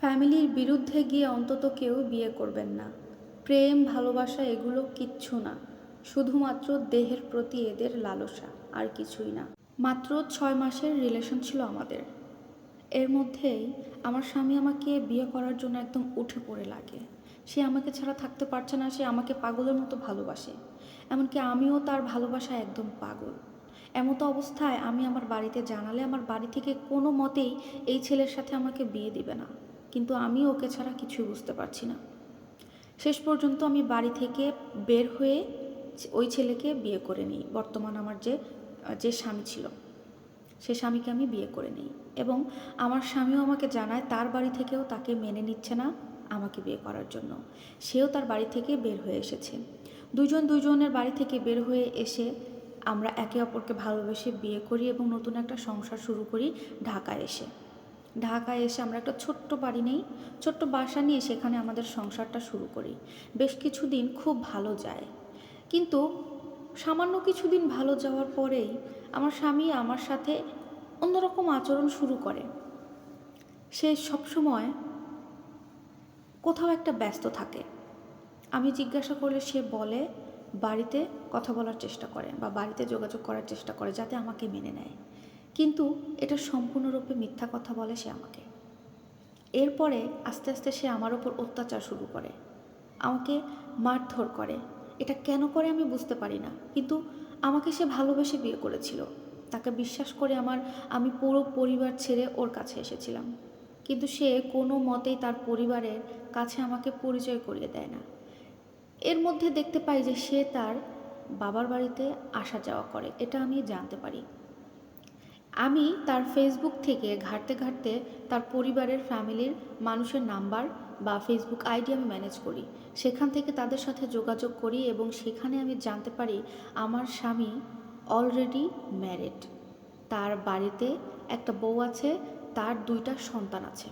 ফ্যামিলির বিরুদ্ধে গিয়ে অন্তত কেউ বিয়ে করবেন না। প্রেম, ভালোবাসা এগুলো কিচ্ছু না। শুধুমাত্র দেহের প্রতি এদের লালসা, আর কিছুই না। মাত্র ছয় মাসের রিলেশন ছিল আমাদের। এর মধ্যেই আমার স্বামী আমাকে বিয়ে করার জন্য একদম উঠে পড়ে লাগে। সে আমাকে ছাড়া থাকতে পারছে না, সে আমাকে পাগলের মতো ভালোবাসে। এমনকি আমিও তার ভালোবাসা একদম পাগল। এমতো অবস্থায় আমি আমার বাড়িতে জানালে আমার বাড়ি থেকে কোনো মতেই এই ছেলের সাথে আমাকে বিয়ে দিবে না। কিন্তু আমি ওকে ছাড়া কিছুই বুঝতে পারছি না। শেষ পর্যন্ত আমি বাড়ি থেকে বের হয়ে ওই ছেলেকে বিয়ে করে নিই। বর্তমান আমার যে যে স্বামী ছিল, সে স্বামীকে আমি বিয়ে করে নিই এবং আমার স্বামীও আমাকে জানায় তার বাড়ি থেকেও তাকে মেনে নিচ্ছে না আমাকে বিয়ে করার জন্য। সেও তার বাড়ি থেকে বের হয়ে এসেছে। দুজন দুজনের বাড়ি থেকে বের হয়ে এসে আমরা একে অপরকে ভালোবেসে বিয়ে করি এবং নতুন একটা সংসার শুরু করি ঢাকায় এসে। ঢাকায় এসে আমরা একটা ছোট্ট বাড়ি নেই, ছোট্ট বাসা নিয়ে সেখানে আমাদের সংসারটা শুরু করি। বেশ কিছুদিন খুব ভালো যায়। কিন্তু সামান্য কিছুদিন ভালো যাওয়ার পরেই আমার স্বামী আমার সাথে অন্যরকম আচরণ শুরু করে। সে সবসময় কোথাও একটা ব্যস্ত থাকে। আমি জিজ্ঞাসা করলে সে বলে, বাড়িতে কথা বলার চেষ্টা করে বা বাড়িতে যোগাযোগ করার চেষ্টা করে যাতে আমাকে মেনে নেয়। কিন্তু এটা সম্পূর্ণরূপে মিথ্যা কথা বলে সে আমাকে। এরপরে আস্তে আস্তে সে আমার ওপর অত্যাচার শুরু করে। আমাকে মারধর করে। এটা কেন করে আমি বুঝতে পারি না, কিন্তু আমাকে সে ভালোবেসে বিয়ে করেছিল। তাকে বিশ্বাস করে আমার, আমি পুরো পরিবার ছেড়ে ওর কাছে এসেছিলাম। কিন্তু সে কোনো মতেই তার পরিবারের কাছে আমাকে পরিচয় করিয়ে দেয় না। এর মধ্যে দেখতে পাই যে সে তার বাবার বাড়িতে আসা যাওয়া করে। এটা আমি জানতে পারি। আমি তার ফেসবুক থেকে ঘাঁটতে ঘাঁটতে তার পরিবারের ফ্যামিলির মানুষের নাম্বার বা ফেসবুক আইডি আমি ম্যানেজ করি। সেখান থেকে তাদের সাথে যোগাযোগ করি এবং সেখানে আমি জানতে পারি আমার স্বামী অলরেডি ম্যারিড তার বাড়িতে একটা বউ আছে, তার দুইটা সন্তান আছে।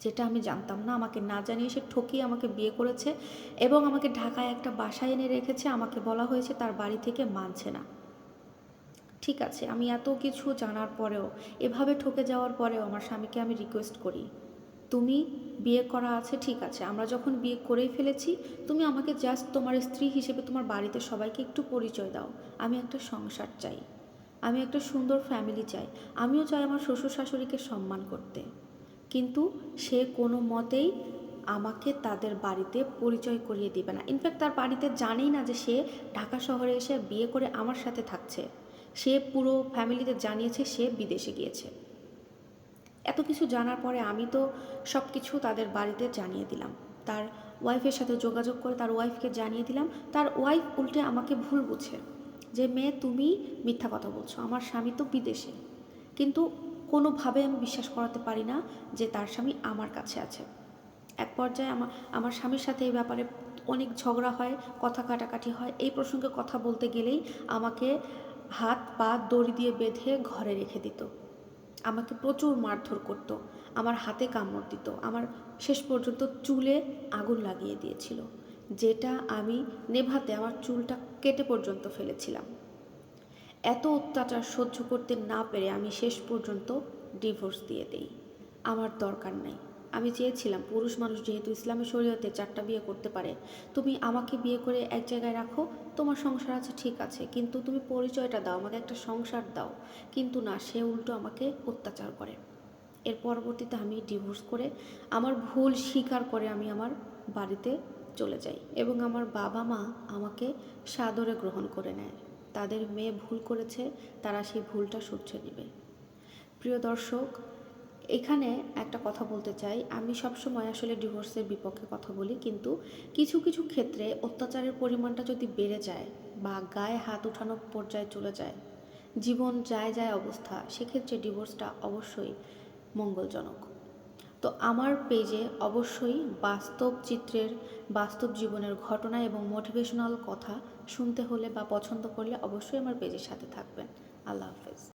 যেটা আমি জানতাম না, আমাকে না জানিয়ে সে ঠকিয়ে আমাকে বিয়ে করেছে এবং আমাকে ঢাকায় একটা বাসায় এনে রেখেছে, আমাকে বলা হয়েছে তার বাড়ি থেকে মানছে না। ঠিক আছে, আমি এত কিছু জানার পরেও, এভাবে ঠকে যাওয়ার পরেও আমার স্বামীকে আমি রিকোয়েস্ট করি। তুমি বিয়ে করা আছে, ঠিক আছে, আমরা যখন বিয়ে করেই ফেলেছি, তুমি আমাকে জাস্ট তোমার স্ত্রী হিসেবে তোমার বাড়িতে সবাইকে একটু পরিচয় দাও। আমি একটা সংসার চাই। আমি একটা সুন্দর ফ্যামিলি চাই। আমিও চাই আমার শ্বশুর শাশুড়িকে সম্মান করতে। কিন্তু সে কোনো মতেই আমাকে তাদের বাড়িতে পরিচয় করিয়ে দিবে না। ইনফ্যাক্ট তার বাড়িতে জানেই না যে সে ঢাকা শহরে এসে বিয়ে করে আমার সাথে থাকছে। সে পুরো ফ্যামিলিতে জানিয়েছে সে বিদেশে গিয়েছে। এত কিছু জানার পরে আমি তো সব কিছু তাদের বাড়িতে জানিয়ে দিলাম। তার ওয়াইফের সাথে যোগাযোগ করে তার ওয়াইফকে জানিয়ে দিলাম। তার ওয়াইফ উল্টে আমাকে ভুল বুঝে যে, মেয়ে, তুমি মিথ্যা কথা বলছো, আমার স্বামী তো বিদেশে। কিন্তু কোনোভাবে আমি বিশ্বাস করাতে পারি না যে তার স্বামী আমার কাছে আছে। এক পর্যায়ে আমার আমার স্বামীর সাথে এই ব্যাপারে অনেক ঝগড়া হয়, কথা কাটাকাটি হয়। এই প্রসঙ্গে কথা বলতে গেলেই আমাকে হাত, পা, দড়ি দিয়ে বেঁধে ঘরে রেখে দিত। আমাকে প্রচুর মারধর করত, আমার হাতে কামড় দিত, আমার শেষ পর্যন্ত চুলে আগুন লাগিয়ে দিয়েছিল, যেটা আমি নেভাতে আমার চুলটা কেটে পর্যন্ত ফেলেছিলাম। এত অত্যাচার সহ্য করতে না পেরে আমি শেষ পর্যন্ত ডিভোর্স দিয়ে দেই, আমার দরকার নাই। আমি চেয়েছিলাম, পুরুষ মানুষ যেহেতু ইসলামের শরীয়তে চারটা বিয়ে করতে পারে, তুমি আমাকে বিয়ে করে এক জায়গায় রাখো, তোমার সংসার আছে, ঠিক আছে, কিন্তু তুমি পরিচয়টা দাও, আমাকে একটা সংসার দাও। কিন্তু না, সে উল্টো আমাকে অত্যাচার করে। এর পরবর্তীতে আমি ডিভোর্স করে আমার ভুল স্বীকার করে আমি আমার বাড়িতে চলে যাই এবং আমার বাবা মা আমাকে সাদরে গ্রহণ করে নেয়। তাদের মেয়ে ভুল করেছে, তারা সেই ভুলটা শুধরে নেবে। প্রিয় দর্শক এখানে একটা কথা বলতে চাই। আমি সবসময় আসলে ডিভোর্সের বিপক্ষে কথা বলি, কিন্তু কিছু কিছু ক্ষেত্রে অত্যাচারের পরিমাণটা যদি বেড়ে যায় বা গায়ে হাত উঠানো পর্যায়ে চলে যায়, জীবন যায় যায় অবস্থা, সেক্ষেত্রে ডিভোর্সটা অবশ্যই মঙ্গলজনক। তো আমার পেজে অবশ্যই বাস্তব চিত্রের, বাস্তব জীবনের ঘটনা এবং মোটিভেশনাল কথা শুনতে হলে বা পছন্দ করলে অবশ্যই আমার পেজের সাথে থাকবেন। আল্লাহ হাফেজ।